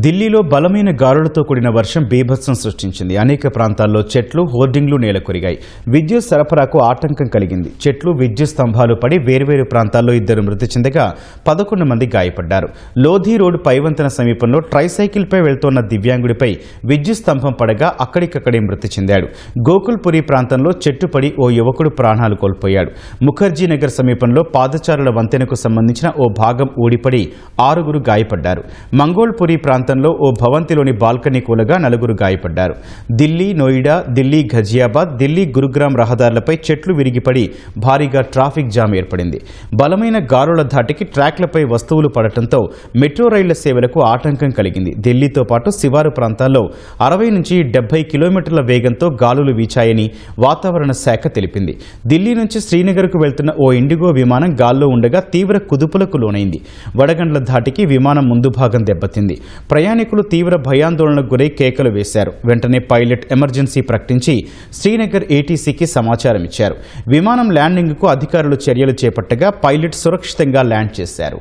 ఢిల్లీలో బలమైన గాలులతో కూడిన వర్షం బీభత్సం సృష్టించింది. అనేక ప్రాంతాల్లో చెట్లు హోర్డింగ్లు నేలకొరిగాయి. విద్యుత్ సరఫరాకు ఆటంకం కలిగింది. చెట్లు విద్యుత్ స్తంభాలు పడి వేర్వేరు ప్రాంతాల్లో ఇద్దరు మృతి చెందగా పదకొండు మంది గాయపడ్డారు. లోధీ రోడ్డు పైవంతన సమీపంలో ట్రైసైకిల్పై వెళ్తోన్న దివ్యాంగుడిపై విద్యుత్ స్తంభం పడగా అక్కడికక్కడే మృతి చెందాడు. గోకుల్పురి ప్రాంతంలో చెట్టు పడి ఓ యువకుడు ప్రాణాలు కోల్పోయాడు. ముఖర్జీ నగర్ సమీపంలో పాదచారుల వంతెనకు సంబంధించిన ఓ భాగం ఊడిపడి ఆరుగురు గాయపడ్డారు. మంగోల్పురి ప్రాంతంలో ఓ భవంతిలోని బాల్కనీ కూలగా నలుగురు గాయపడ్డారు. ఢిల్లీ నోయిడా ఢిల్లీ ఘజియాబాద్ ఢిల్లీ గురుగ్రామ్ రహదారులపై చెట్లు విరిగిపడి భారీగా ట్రాఫిక్ జామ్ ఏర్పడింది. బలమైన గాలుల ధాటికి ట్రాక్లపై వస్తువులు పడటంతో మెట్రో రైళ్ళ సేవలకు ఆటంకం కలిగింది. ఢిల్లీతో పాటు శివారు ప్రాంతాల్లో అరవై నుంచి డెబ్బై కిలోమీటర్ల వేగంతో గాలులు వీచాయని వాతావరణ శాఖ తెలిపింది. ఢిల్లీ నుంచి శ్రీనగర్కు వెళ్తున్న ఓ ఇండిగో విమానం గాల్లో ఉండగా తీవ్ర కుదుపులకు లోనైంది. వడగండ్ల ధాటికి విమానం ముందు భాగం దెబ్బతింది. ప్రయాణికులు తీవ్ర భయాందోళనకు గురై కేకలు వేశారు. వెంటనే పైలట్ ఎమర్జెన్సీ ప్రకటించి శ్రీనగర్ ఏటీసీకి సమాచారం ఇచ్చారు. విమానం ల్యాండింగ్కు అధికారులు చర్యలు చేపట్టగా పైలట్ సురక్షితంగా ల్యాండ్ చేశారు.